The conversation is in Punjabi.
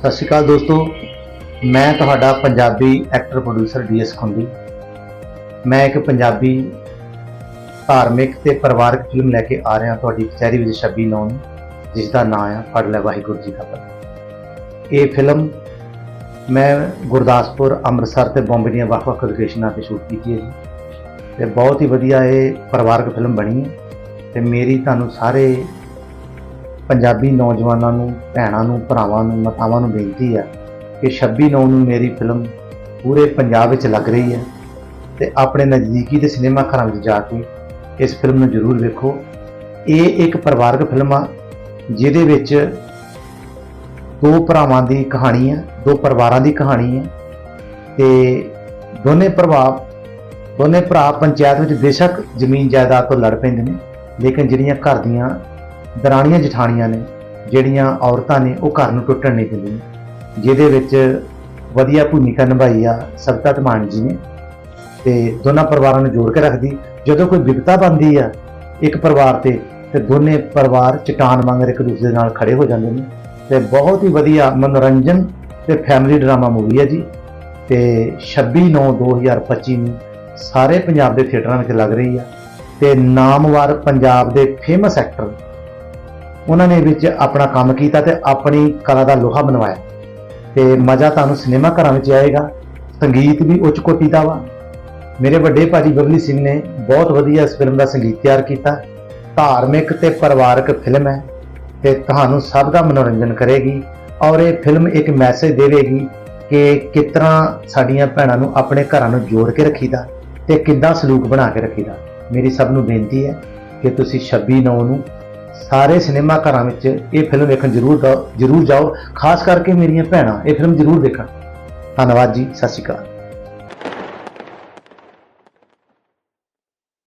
ਸਤਿ ਸ਼੍ਰੀ ਅਕਾਲ ਦੋਸਤੋ। ਮੈਂ ਤੁਹਾਡਾ Punjabi actor producer DS Khundi ਮੈਂ ਇੱਕ ਪੰਜਾਬੀ ਧਾਰਮਿਕ ਤੇ ਪਰਿਵਾਰਕ ਫਿਲਮ ਲੈ ਕੇ ਆ ਰਿਹਾ ਤੁਹਾਡੀ ਕਚਹਿਰੀ ਵਿੱਚ 26 ਨੌਂ ਨੂੰ ਜਿਸ ਦਾ ਨਾਮ ਹੈ ਫੜ ਲੈ ਵਾਹਿਗੁਰੂ ਜੀ ਦਾ ਫਤਿਹ ਇਹ ਫਿਲਮ ਮੈਂ ਗੁਰਦਾਸਪੁਰ, ਅੰਮ੍ਰਿਤਸਰ ਤੇ ਬੰਬੇ ਦੀਆਂ ਵੱਖ-ਵੱਖ ਲੋਕੇਸ਼ਨਾਂ ਤੇ ਸ਼ੂਟ ਕੀਤੀ ਹੈ ਜੀ। ਤੇ ਬਹੁਤ ਹੀ ਵਧੀਆ ਇਹ ਪਰਿਵਾਰਕ ਫਿਲਮ ਬਣੀ ਹੈ। ਤੇ ਮੇਰੀ ਤੁਹਾਨੂੰ ਸਾਰੇ ਪੰਜਾਬੀ ਨੌਜਵਾਨਾਂ ਨੂੰ, ਭੈਣਾਂ ਨੂੰ, ਭਰਾਵਾਂ ਨੂੰ, ਮਾਤਾਵਾਂ ਨੂੰ ਬੇਨਤੀ ਹੈ ਕਿ 26 ਨੌ ਨੂੰ ਮੇਰੀ ਫਿਲਮ ਪੂਰੇ ਪੰਜਾਬ ਵਿੱਚ ਲੱਗ ਰਹੀ ਹੈ ਤੇ ਆਪਣੇ ਨਜ਼ਦੀਕੀ ਦੇ ਸਿਨੇਮਾ ਘਰਾਂ ਵਿੱਚ ਜਾ ਕੇ ਇਸ ਫਿਲਮ ਨੂੰ ਜ਼ਰੂਰ ਵੇਖੋ। ਇਹ ਇੱਕ ਪਰਿਵਾਰਕ ਫਿਲਮ ਆ, ਜਿਹਦੇ ਵਿੱਚ ਦੋ ਭਰਾਵਾਂ ਦੀ ਕਹਾਣੀ ਹੈ ਦੋ ਪਰਿਵਾਰਾਂ ਦੀ ਕਹਾਣੀ ਹੈ ਤੇ ਦੋਨੇ ਪ੍ਰਭਾਵ ਦੋਨੇ ਭਰਾ ਪੰਚਾਇਤ ਵਿੱਚ ਬੇਸ਼ੱਕ ਜ਼ਮੀਨ ਜਾਇਦਾਦ ਤੋਂ ਲੜ ਪੈਂਦੇ ਨੇ, ਲੇਕਿਨ ਜਿਹੜੀਆਂ ਘਰ ਦੀਆਂ ਦਰਾਣੀਆਂ ਜਠਾਣੀਆਂ ਨੇ, ਜਿਹੜੀਆਂ ਔਰਤਾਂ ਨੇ ਉਹ ਘਰ ਨੂੰ ਟੁੱਟਣ ਨਹੀਂ ਦਿੰਦੀਆਂ। ਜਿਹਦੇ ਵਿੱਚ ਵਧੀਆ ਭੂਮਿਕਾ ਨਿਭਾਈ ਆ ਸਬਤਾ ਧਮਾਨ ਜੀ ਨੇ। ਤੇ ਦੋਨਾਂ ਪਰਿਵਾਰਾਂ ਨੂੰ ਜੋੜ ਕੇ ਰੱਖਦੀ। ਜਦੋਂ ਕੋਈ ਵਿਪਤਾ ਬਣਦੀ ਆ ਇੱਕ ਪਰਿਵਾਰ ਤੇ ਤੇ ਦੋਨੇ ਪਰਿਵਾਰ ਚਟਾਨ ਵਾਂਗ ਇੱਕ ਦੂਸਰੇ ਦੇ ਨਾਲ ਖੜੇ ਹੋ ਜਾਂਦੇ ਨੇ। ਤੇ ਬਹੁਤ ਹੀ ਵਧੀਆ ਮਨੋਰੰਜਨ ਤੇ ਫੈਮਿਲੀ ਡਰਾਮਾ ਮੂਵੀ ਹੈ ਜੀ। ਤੇ 26 9 2025 ਨੂੰ ਸਾਰੇ ਪੰਜਾਬ ਦੇ ਥੀਏਟਰਾਂ ਵਿੱਚ ਲੱਗ ਰਹੀ ਆ। ਤੇ ਨਾਮਵਾਰ ਪੰਜਾਬ ਦੇ ਫੇਮਸ ਐਕਟਰ ਉਹਨਾਂ ਨੇ ਵਿੱਚ ਆਪਣਾ ਕੰਮ ਕੀਤਾ ਤੇ ਆਪਣੀ ਕਲਾ ਦਾ ਲੋਹਾ ਬਣਵਾਇਆ। ਤੇ ਮਜ਼ਾ ਤੁਹਾਨੂੰ ਸਿਨੇਮਾ ਘਰਾਂ ਵਿੱਚ ਆਏਗਾ। ਸੰਗੀਤ ਵੀ ਉੱਚ ਕੋਟੀ ਦਾ ਵਾ। ਮੇਰੇ ਵੱਡੇ ਭਾਜੀ ਬਬਲੀ ਸਿੰਘ ਨੇ ਬਹੁਤ ਵਧੀਆ ਇਸ ਫਿਲਮ ਦਾ ਸੰਗੀਤ ਤਿਆਰ ਕੀਤਾ। ਧਾਰਮਿਕ ਤੇ ਪਰਿਵਾਰਕ ਫਿਲਮ ਹੈ ਤੇ ਤੁਹਾਨੂੰ ਸਭ ਦਾ ਮਨੋਰੰਜਨ ਕਰੇਗੀ ਔਰ ਇਹ ਫਿਲਮ ਇੱਕ ਮੈਸੇਜ ਦੇਵੇਗੀ ਕਿ ਕਿਸ ਤਰ੍ਹਾਂ ਸਾਡੀਆਂ ਭੈਣਾਂ ਨੂੰ ਆਪਣੇ ਘਰਾਂ ਨੂੰ ਜੋੜ ਕੇ ਰੱਖੀਦਾ ਤੇ ਕਿੱਦਾਂ ਸਲੂਕ ਬਣਾ ਕੇ ਰੱਖੀਦਾ। ਮੇਰੀ ਸਭ ਨੂੰ ਬੇਨਤੀ ਹੈ ਕਿ ਤੁਸੀਂ 26 ਨੌਂ ਨੂੰ ਸਾਰੇ ਸਿਨੇਮਾ ਘਰਾਂ ਵਿੱਚ ਇਹ ਫਿਲਮ ਵੇਖਣ ਜ਼ਰੂਰ ਜਾਓ- ਜ਼ਰੂਰ ਜਾਓ, ਖਾਸ ਕਰਕੇ ਮੇਰੀਆਂ ਭੈਣਾਂ, ਇਹ ਫਿਲਮ ਜ਼ਰੂਰ ਦੇਖਣ। ਧੰਨਵਾਦ ਜੀ, ਸਤਿ ਸ਼੍ਰੀ ਅਕਾਲ।